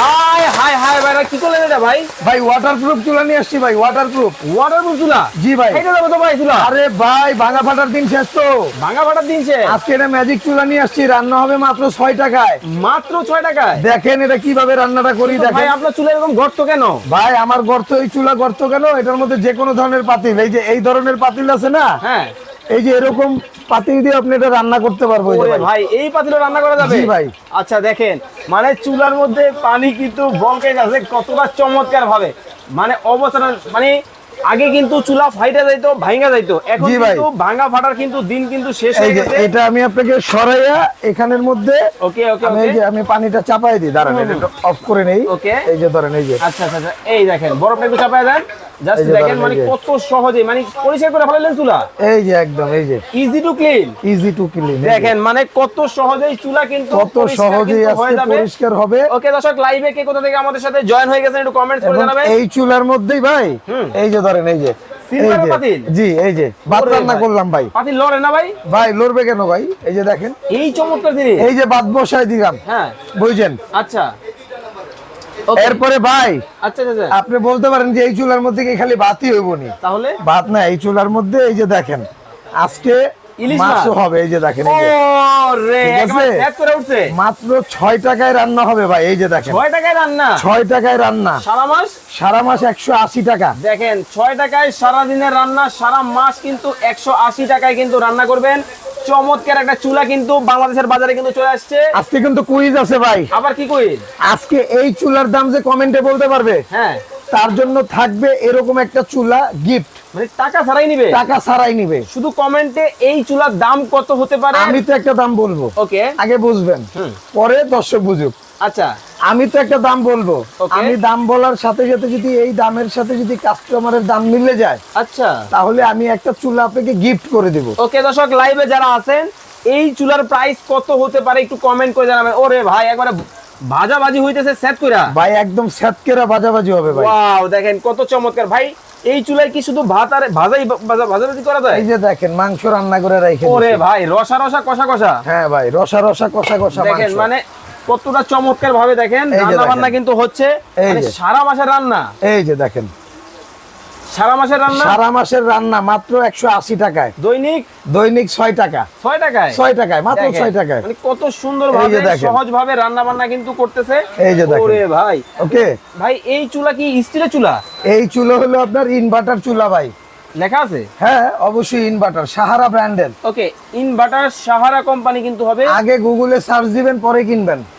High high high ভাই কি করলেন এটা ভাই? ভাই ওয়াটারপ্রুফ চুলা নিয়ে আসছি ভাই ওয়াটারপ্রুফ ওয়াটারপ্রুফ চুলা? জি ভাই। এটা দেবো তো ভাই চুলা? আরে ভাই ভাঙা ফাটার দিন শেষ তো। ভাঙা ফাটার দিনছে আজকে এটা ম্যাজিক চুলা নিয়ে আসছি রান্না হবে মাত্র ছয় টাকায়। মাত্র ছয় টাকায়? দেখেন এটা কীভাবে রান্নাটা করি ভাই আপনার চুলা এরকম গর্ত কেন? ভাই আমার গর্ত এই চুলা গর্ত কেন? এটার মধ্যে যে কোনো ধরনের পাতিল এই যে এই ধরনের পাতিল আছে না? হ্যাঁ। এই যে এরকম পাতিল দিয়ে আপনি এটা রান্না করতে পারব। ভাই। এই পাতিলে রান্না করা যাবে? ভাই। আচ্ছা দেখেন মানে চুলার মধ্যে পানি কিন্তু বলকে গেছে কতটা চমৎকার ভাবে মানে অবস্থান মানে আগে কিন্তু চুলা ফাইটা যাইতো ভাঙা যাইতো। এখন কিন্তু ভাঙা ফাটার কিন্তু দিন কিন্তু শেষ হয়ে গেছে। এটা আমি আপনাকে সরাইয়া এখানের মধ্যে ওকে ওকে আমি যে আমি পানিটা চাপাই দিই দাঁড়ান এটা অফ করে নেই। Okay. এই যে ধরেন এই যে। আচ্ছা আচ্ছা আচ্ছা, এই দেখেন বরফটা একটু চাপায় দেন। জাস্ট দেখেন মানে কত সহজে মানে পরিষ্কার করে ফেলালেন চুলা? এই যে একদম এই যে। Easy to clean easy to clean দেখেন মানে কত সহজেই চুলা কিন্তু কত সহজেই পরিষ্কার হবে। ওকে দর্শক লাইভে কে কোথা থেকে আমাদের সাথে জয়েন হয়ে গেছেন একটু কমেন্টস করে জানাবেন। এই চুলার মধ্যেই ভাই। এই যে ধরেন এই যে Silver এই জি এই যে ভাত রান্না করলাম ভাই। পাতি লড়ে না ভাই? ভাই লড়বে কেন ভাই? এই যে দেখেন। এই চমৎকার জিনিস। এই যে ভাত বসাই দিলাম। হ্যাঁ। বুঝছেন? আচ্ছা। এরপরে ভাই আচ্ছা আচ্ছা। আপনি বলতে পারেন যে এই চুলার মধ্যে কি খালি বাতি হইবনি তাহলে? ভাত না এই চুলার মধ্যে এই যে দেখেন আজকে মাছও হবে এই যে দেখেন মাত্র ছয় টাকায় রান্না হবে ভাই এই যে দেখেন। ছয় টাকায় রান্না? ছয় টাকায় রান্না। সারা মাস? সারা মাস একশো আশি টাকা। দেখেন ছয় টাকায় সারা দিনের রান্না সারা মাস কিন্তু একশো আশি টাকায় কিন্তু রান্না করবেন। চমৎকার একটা চুলা কিন্তু বাংলাদেশের বাজারে কিন্তু চলে আসছে। আজকে কিন্তু কুইজ আছে ভাই। আবার কি কই আজকে এই চুলার দাম যে কমেন্টে বলতে পারবে হ্যাঁ। তার জন্য থাকবে এরকম একটা চুলা গিফট মানে টাকা ছাড়াই নিবে? টাকা ছাড়াই নিবে। শুধু কমেন্টে এই চুলার দাম কত হতে পারে? আমি তো একটা দাম বলব। ওকে। আগে বুঝবেন। পরে দর্শক বুঝুক। আচ্ছা। আমি তো একটা দাম বলব। আমি দাম বলার সাথে সাথে যদি এই দামের সাথে যদি কাস্টমারের দাম মিলে যায় আচ্ছা। তাহলে আমি একটা চুলা আপনাকে গিফট করে দিব। ওকে দর্শক লাইভে যারা আছেন এই চুলার প্রাইস কত হতে পারে একটু কমেন্ট করে জানাবেন। ওরে ভাই একবারে ভাজাবাজি হইতেছে সেট কইরা। ভাই একদম স্যাতকেরা বাজাবাজি হবে ভাই। ওয়াও দেখেন কত চমৎকার। ভাই এই চুলায় কি শুধু ভাত আর ভাজাই ভাজা- ভাজাভাজি করা যায়? এই যে দেখেন মাংস রান্না করে রেখে ওরে ভাই রসা রসা কষা কষা। হ্যাঁ ভাই রসা রসা কষা কষা দেখেন মানে কতটা চমৎকার ভাবে দেখেন রান্না বান্না কিন্তু হচ্ছে মানে সারা মাসের রান্না। এই যে দেখেন। সারা মাসের রান্না? সারা মাসের রান্না মাত্র একশো আশি টাকায়। দৈনিক? দৈনিক ছয় টাকা। ছয় টাকায়? ছয় টাকায় মাত্র ছয় টাকায়। মানে কত সুন্দর ভাবে সহজ ভাবে রান্না বান্না কিন্তু করতেছে। এই যে। ওরে ভাই। ওকে? ভাই এই চুলা কি স্টিলের চুলা? এই চুলো হলো আপনার ইনভার্টার চুলা ভাই। লেখা আছে? হ্যাঁ অবশ্যই ইনভার্টার সাহারা ব্র্যান্ডের। ওকে ইনভার্টার সাহারা কোম্পানি কিন্তু হবে। আগে গুগলে সার্চ দিবেন পরে কিনবেন।